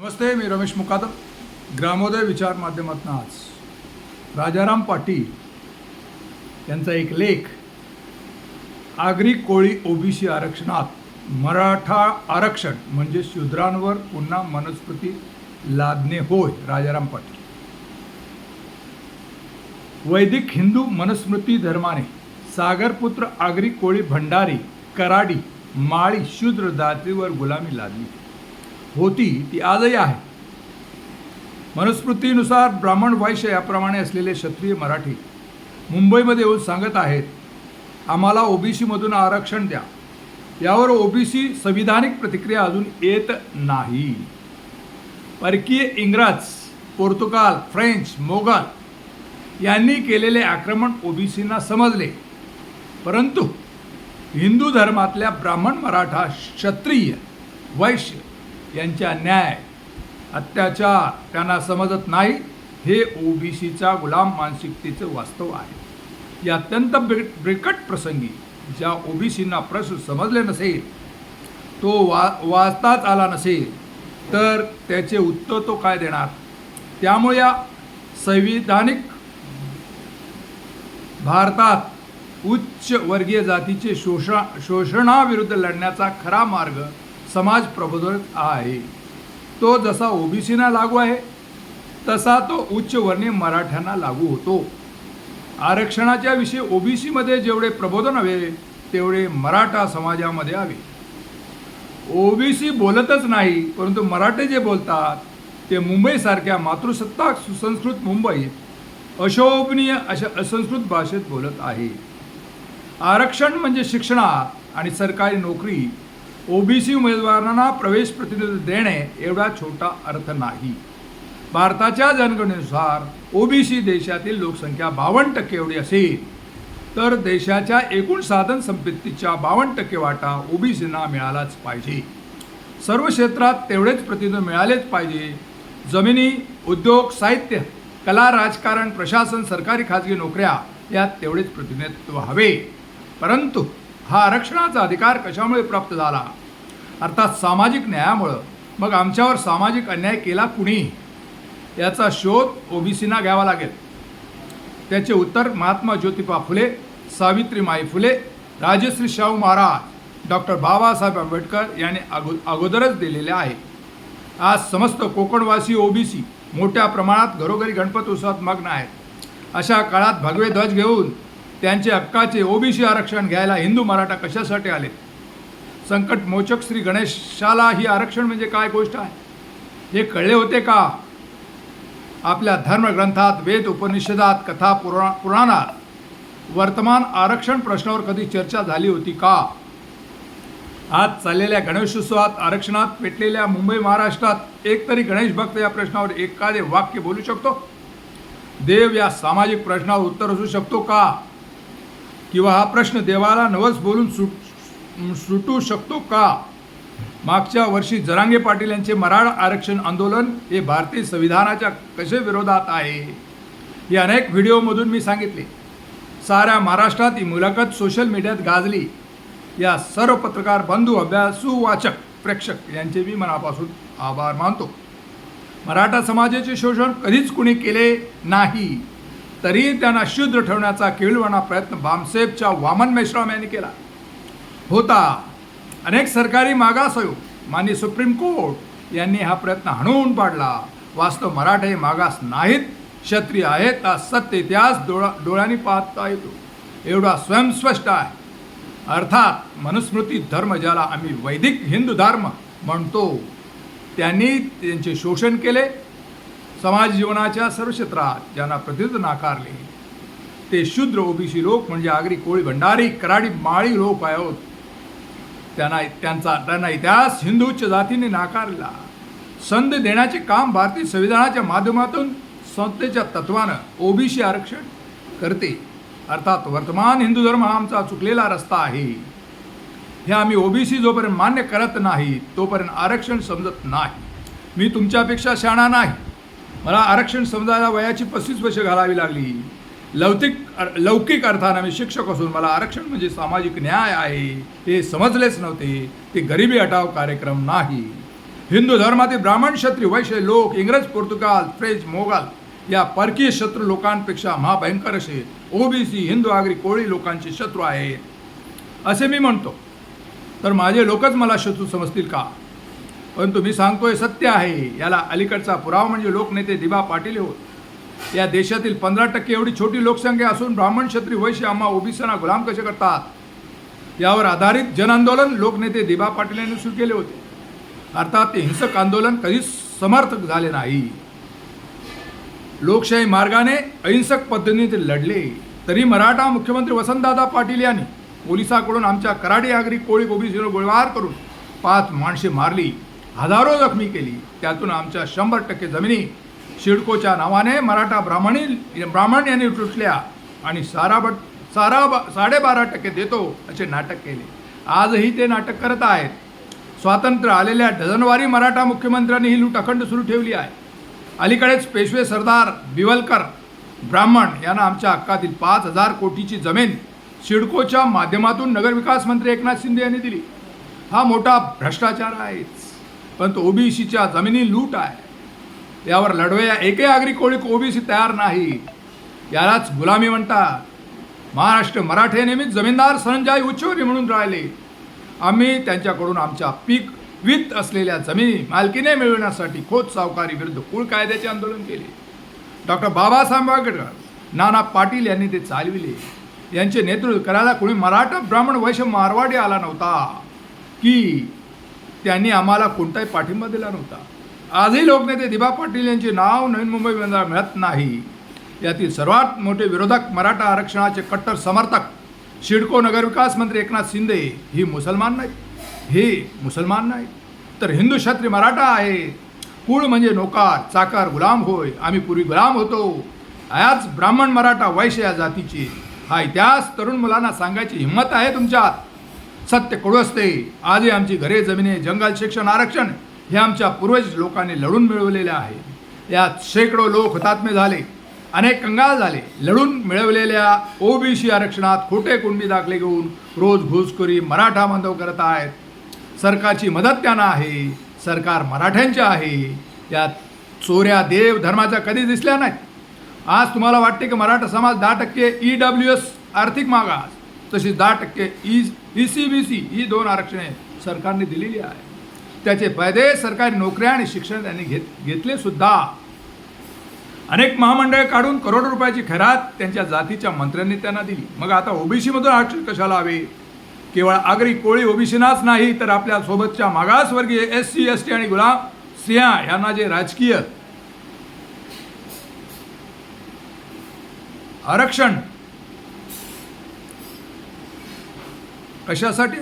नमस्ते मी रमेश मुकादम ग्रामोदय विचार माध्यमातून आज. राजाराम पाटील यांचा एक लेख आगरी कोळी ओबीसी आरक्षणात मराठा आरक्षण म्हणजे शूद्रांवर पुन्हा मनुस्मृती लादणे होय राजाराम पाटील. वैदिक हिंदू मनस्मृती धर्माने सागरपुत्र आगरी कोळी भंडारी कराडी माळी शूद्र जातीवर गुलामी लादली. होती ती आजही आहे. मनुस्मृतीनुसार ब्राह्मण वैश्य याप्रमाणे असलेले क्षत्रिय मराठी मुंबईमध्ये येऊन सांगत आहेत आम्हाला ओबीसीमधून आरक्षण द्या. यावर ओबीसी संविधानिक प्रतिक्रिया अजून येत नाही. परकीय इंग्रज पोर्तुगाल फ्रेंच मोगल यांनी केलेले आक्रमण ओबीसींना समजले. परंतु हिंदू धर्मातल्या ब्राह्मण मराठा क्षत्रिय वैश्य यांच्या न्याय अत्याचार त्यांना समजत नाही हे ओबीसीचा गुलाम मानसिकतेचं वास्तव आहे. या अत्यंत बिक बिकट प्रसंगी ज्या ओबीसींना प्रश्न समजले नसेल तो वा वाचताच आला नसेल तर त्याचे उत्तर तो काय देणार? त्यामुळे या संविधानिक भारतात उच्च वर्गीय जातीचे शोषा शोषणाविरुद्ध लढण्याचा खरा मार्ग समाज प्रबोधन आहे. तो जसा ओबीसीना लागू आहे तसा तो उच्च वर्णीय मराठ्यांना लागू होतो. आरक्षणाच्या विषयी ओबीसीमध्ये जेवढे प्रबोधन हवे तेवढे मराठा समाजामध्ये हवे. ओबीसी बोलतच नाही परंतु मराठे जे बोलतात ते मुंबईसारख्या मातृसत्ताक सुसंस्कृत मुंबईत अशोभनीय अशा असंस्कृत भाषेत बोलत आहे. आरक्षण म्हणजे शिक्षणा आणि सरकारी नोकरी ओबीसी उमेदवारांना प्रवेश प्रतिनिधी देणे एवढा छोटा अर्थ नाही. भारताच्या जनगणनेनुसार ओबीसी देशातील लोकसंख्या बावन्न टक्के एवढी असेल तर देशाच्या एकूण साधन संपत्तीच्या बावन्न टक्के वाटा ओबीसींना मिळालाच पाहिजे. सर्व क्षेत्रात तेवढेच प्रतिनिधी मिळालेच पाहिजे. जमिनी उद्योग साहित्य कला राजकारण प्रशासन सरकारी खाजगी नोकऱ्या यात तेवढेच प्रतिनिधित्व हवे. परंतु हा आरक्षणाचा अधिकार कशामुळे प्राप्त झाला? अर्थात सामाजिक न्यायामुळं. मग आमच्यावर सामाजिक अन्याय केला कुणी? याचा शोध ओबीसीना घ्यावा लागेल. त्याचे उत्तर महात्मा ज्योतिबा फुले सावित्रीमाई फुले राजश्री शाहू महाराज डॉक्टर बाबासाहेब आंबेडकर यांनी अगो अगोदरच दिलेले आहे. आज समस्त कोकणवासी ओबीसी मोठ्या प्रमाणात घरोघरी गणपती उत्सवात मग्न आहेत. अशा काळात भगवे ध्वज घेऊन त्यांचे हक्काचे ओबीसी आरक्षण घ्यायला हिंदू मराठा कशासाठी आले? संकट मोचक श्री गणेशाला ही आरक्षण म्हणजे काय गोष्ट आहे? हे कळले होते का? आपल्या धर्मग्रंथात वेद उपनिषदात कथा पुरा पुराणात वर्तमान आरक्षण प्रश्नावर कधी चर्चा झाली होती का? आज चाललेल्या गणेशोत्सवात आरक्षणात पेटलेल्या मुंबई महाराष्ट्रात एक तरी गणेश भक्त या प्रश्नावर एखादे वाक्य बोलू शकतो? देव या सामाजिक प्रश्नावर उत्तर असू शकतो का? किंवा हा प्रश्न देवाला नवस बोलून सुट सुटू शकतो का? मागच्या वर्षी जरांगे पाटील यांचे मराठा आरक्षण आंदोलन हे भारतीय संविधानाच्या कसे विरोधात आहे? हे अनेक व्हिडिओमधून मी सांगितले. साऱ्या महाराष्ट्रात ही मुलाखत सोशल मीडियात गाजली. या सर्व पत्रकार बंधू अभ्यासू वाचक प्रेक्षक यांचे मी मनापासून आभार मानतो. मराठा समाजाचे शोषण कधीच कुणी केले नाही. तरी त्यांना शुद्ध ठेवण्याचा केविलवाणा प्रयत्न बामसेबच्या वामन मेश्राम यांनी केला. होता. अनेक सरकारी मागास आयोग माननीय सुप्रीम कोर्ट यांनी हा प्रयत्न हाणून पाडला. वास्तव मराठे मागास नाहीत क्षत्रिय आहेत हा सत्य इतिहास डोळा डोळ्यांनी पाहता येतो. एवढा स्वयंस्पष्ट आहे. अर्थात मनुस्मृती धर्म ज्याला आम्ही वैदिक हिंदू धर्म म्हणतो त्यांनी त्यांचे शोषण केले समाज जीवनाच्या सर्व क्षेत्रात ज्यांना प्रतिनिधित्व नाकारले. ते शूद्र ओबीसी लोक म्हणजे आगरी कोळी भंडारी कराडी माळी लोक आहोत. त्यांना त्यांचा त्यांना इतिहास हिंदू उच्च जातीने नाकारला. संधी देण्याचे काम भारतीय संविधानाच्या माध्यमातून संस्थेच्या तत्वानं ओबीसी आरक्षण करते. अर्थात वर्तमान हिंदू धर्म हा आमचा चुकलेला रस्ता आहे. हे आम्ही ओबीसी जोपर्यंत मान्य करत नाही तोपर्यंत आरक्षण समजत नाही. मी तुमच्यापेक्षा शाणा नाही. मला आरक्षण समजायला वयाची पस्तीस वर्ष घालावी लागली. लौतिक लौकिक अर्थानं मी शिक्षक असून मला आरक्षण म्हणजे सामाजिक न्याय आहे हे समजलेच नव्हते. ते गरिबी हटाव कार्यक्रम नाही. हिंदू धर्मातील ब्राह्मण क्षत्रिय वैश्य लोक इंग्रज पोर्तुगाल फ्रेंच मोगल या परकीय शत्रू लोकांपेक्षा महाभयंकर असे ओबीसी हिंदू आगरी कोळी लोकांचे शत्रू आहेत. असे मी म्हणतो. तर माझे लोकच मला शत्रू समजतील का? परंतु मी सांगतोय सत्य आहे. याला अलीकडचा पुरावा म्हणजे लोकनेते दिबा पाटील होत. या देशातील पंधरा टक्के एवढी छोटी लोकसंख्या असून ब्राह्मण क्षत्रिय वैश्य आम्हा ओबीसीना गुलाम कसे करतात? यावर आधारित जनआंदोलन लोकनेते दिबा पाटील यांनी सुरू केले होते. अर्थात ते हिंसक आंदोलन कधीच समर्थक झाले नाही. लोकशाही मार्गाने अहिंसक पद्धतीने ते लढले. तरी मराठा मुख्यमंत्री वसंतदादा पाटील यांनी पोलिसाकडून आमच्या कराडी आगरी कोळी ओबीसीवर गोळीबार करून पाच माणसे मारली. हजारो जखमी केली. त्यातून आमच्या शंभर टक्के जमिनी शिडकोच्या नावाने मराठा ब्राह्मणी ब्राह्मण यांनी लुटल्या आणि सारा बट सारा बा साडेबारा टक्के देतो असे नाटक केले. आजही ते नाटक करत आहेत. स्वातंत्र्य आलेल्या डझनवारी मराठा मुख्यमंत्र्यांनी ही लूट अखंड सुरू ठेवली आहे. अलीकडेच पेशवे सरदार बिवलकर ब्राह्मण यांना आमच्या हक्कातील पाच हजार कोटीची जमीन सिडकोच्या माध्यमातून नगरविकास मंत्री एकनाथ शिंदे यांनी दिली. हा मोठा भ्रष्टाचार आहेच परंतु ओबीसीच्या जमिनी लूट आहे. यावर लढवया एकही आगरी कोळी ओबीसी तयार नाही. यालाच गुलामी म्हणतात. महाराष्ट्र मराठे नेहमीच जमीनदार सरंजाई उच्चवरी म्हणून राहिले. आम्ही त्यांच्याकडून आमच्या पीक वित्त असलेल्या जमिनी मालकीने मिळवण्यासाठी खोत सावकारी विरुद्ध कुळ कायद्याचे आंदोलन केले. डॉक्टर बाबासाहेब आंबेडकर नाना पाटील यांनी ते चालविले. यांचे नेतृत्व करायला कोणी मराठा ब्राह्मण वैश्य मारवाडी आला नव्हता. की त्यांनी आम्हाला कोणताही पाठिंबा दिला नव्हता. आजही लोकनेते दिबा पाटील यांचे नाव नवीन मुंबईमध्ये मिळत नाही. यातील सर्वात मोठे विरोधक मराठा आरक्षणाचे कट्टर समर्थक शिडको नगरविकास मंत्री एकनाथ शिंदे ही मुसलमान नाहीत हे मुसलमान नाहीत तर हिंदू क्षत्रिय मराठा आहे. कुळ म्हणजे नोकार चाकार गुलाम होय. आम्ही पूर्वी गुलाम होतो. आयाच ब्राह्मण मराठा वैश्य या जातीची. हा इतिहास तरुण मुलांना सांगायची हिंमत आहे तुमच्यात. सत्य कडू असते आजही आमची घरे जमिने जंगल शिक्षण आरक्षण हे आमच्या पूर्वज लोकांनी लढून मिळवलेले आहे. यात शेकडो लोक हुतात्मे झाले. अनेक कंगाल झाले. लढून मिळवलेल्या ओबीसी आरक्षणात खोटे कुणबी दाखले घेऊन रोज घुसखोरी मराठा बांधव करत आहेत. सरकारची मदत त्यांना आहे. सरकार मराठ्यांचे आहे. यात चोऱ्या देव धर्माच्या कधी दिसल्या नाहीत. आज तुम्हाला वाटते की मराठा समाज दहा टक्के ई डब्ल्यू एस आर्थिक मागास. तशीच दहा टक्के E E C B C ही दोन आरक्षणे सरकारने दिलेली आहे. त्याचे फायदे सरकारी नोकऱ्या आणि शिक्षण त्यांनी घेत घेतले सुद्धा. अनेक महामंडळे काढून करोडो रुपयाची खैरात त्यांच्या जातीच्या मंत्र्यांनी त्यांना दिली. मग आता ओबीसीमधून आरक्षण कशाला हवे? केवळ आगरी कोळी ओबीसीनाच नाही तर आपल्या सोबतच्या मागासवर्गीय एस सी एस टी आणि गुलाम सिंहा यांना जे राजकीय आरक्षण कशासाठी?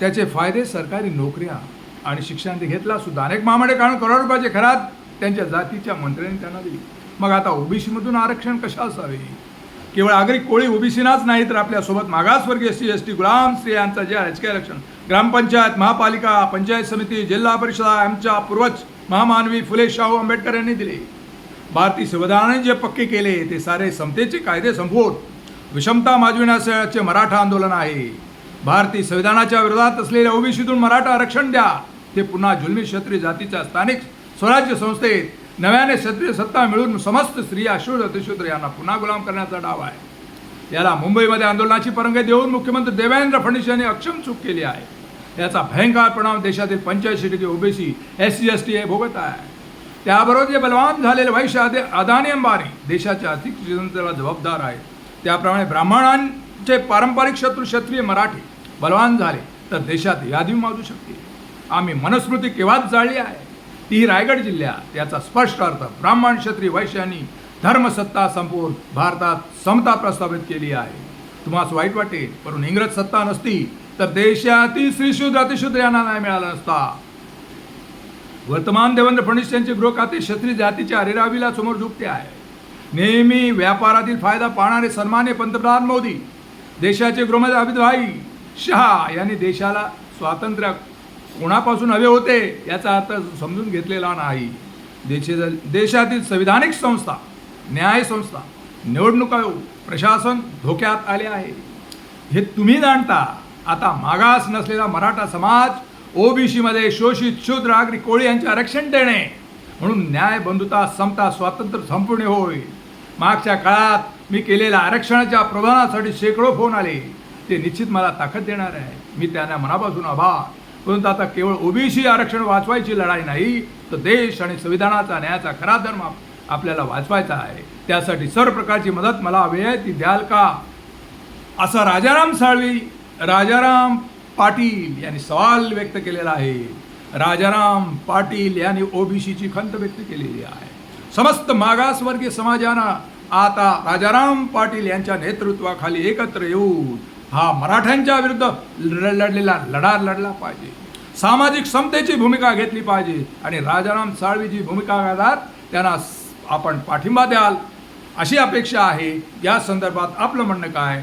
त्याचे फायदे सरकारी नोकऱ्या आणि शिक्षण घेतला सुद्धा. अनेक महामंडळे काढून करोड रुपयाचे खरात त्यांच्या जातीच्या मंत्र्यांनी त्यांना दिली. मग आता ओबीसीमधून आरक्षण कशा असावे? केवळ आगरी कोळी ओबीसीनाच नाही तर आपल्यासोबत मागासवर्गीय एस सी एस टी गुलाम स्त्रियांचं जे राजकीय आरक्षण. ग्रामपंचायत महापालिका पंचायत समिती जिल्हा परिषदा आमच्या पूर्वज महामानवी फुले शाहू आंबेडकर यांनी दिले. भारतीय संविधानाने जे पक्के केले ते सारे समतेचे कायदे संपवून विषमता माजविण्याचे मराठा आंदोलन आहे. भारतीय संविधानाच्या विरोधात असलेल्या ओबीसीतून मराठा आरक्षण द्या. ते पुन्हा जुलमी क्षत्रिय जातीच्या स्थानिक स्वराज्य संस्थेत नव्याने क्षत्रिय सत्ता मिळून समस्त स्त्रिया शूद्र अतिशूद्र यांना पुन्हा गुलाम करण्याचा डाव आहे. याला मुंबईमध्ये आंदोलनाची परंगी देऊन मुख्यमंत्री देवेंद्र फडणवीस यांनी अक्षम चूक केली आहे. याचा भयंकर परिणाम देशातील पंच्याऐंशी टक्के OBC S C S T हे भोगत आहे. त्याबरोबर जे बलवान झालेले वैश्य आदे अदानी अंबानी देशाच्या आर्थिक स्थितीला जबाबदार आहेत. त्याप्रमाणे ब्राह्मणांचे पारंपरिक शत्रू क्षत्रिय मराठी बलवान झाले तर देशात यादी माजू शकते आम्ही मनस्मृती केव्हाच जाळली आहे? ती रायगड जिल्ह्यात. याचा स्पष्ट अर्थ ब्राह्मण क्षत्रिय वैश्यांनी धर्मसत्ता संपवून भारतात समता प्रस्थापित केली आहे. तुम्हाला वाईट वाटेल परंतु इंग्रज सत्ता नसती तर देशातील श्रीशूद्र अतिशूद्र यांना नाही मिळाला नसता. वर्तमान देवेंद्र फडणवीस यांचे गृह खाते क्षत्रिय जातीच्या अरेरावीला समोर झुकते आहे. नेहमी व्यापारातील फायदा पाहणारे सन्मान्य पंतप्रधान मोदी देशाचे गृहमंत्री अमित भाई शहा यांनी देशाला स्वातंत्र्य कोणापासून हवे होते याचा अर्थ समजून घेतलेला नाही. देशे देशातील संविधानिक संस्था न्याय संस्था निवडणूक आयोग प्रशासन धोक्यात आले आहे. हे तुम्ही जाणता आता मागास नसलेला मराठा समाज ओबीसीमध्ये शोषित शूद्र आगरी कोळी यांचे आरक्षण देणे. म्हणून न्याय बंधुता समता स्वातंत्र्य संपूर्ण होईल. मागच्या काळात मी केलेल्या आरक्षणाच्या प्रदानासाठी शेकडो फोन आले. ते निश्चित मला ताकद देणार आहे. मी त्यांना मनापासून आभार. परंतु आता केवळ ओबीसी आरक्षण वाचवायची लढाई नाही तर देश आणि संविधानाचा न्यायाचा खरा धर्म आपल्याला वाचवायचा आहे. त्यासाठी सर्व प्रकारची मदत मला हवी आहे. ती द्याल का? असा राजाराम साळवी राजाराम पाटील यांनी सवाल व्यक्त केलेला आहे. राजाराम पाटील यांनी ओबीसीची खंत व्यक्त केलेली आहे. समस्त मागासवर्गीय समाजानं आता राजाराम पाटील यांच्या नेतृत्वाखाली एकत्र येऊन हा मराठ्यांच्या विरुद्ध ल- लढलेला लढा लढला पाहिजे. सामाजिक समतेची भूमिका घेतली पाहिजे आणि राजाराम साळवीची भूमिका घेणार त्यांना आपण पाठिंबा द्याल. अशी अपेक्षा आहे. या संदर्भात आपलं म्हणणं काय?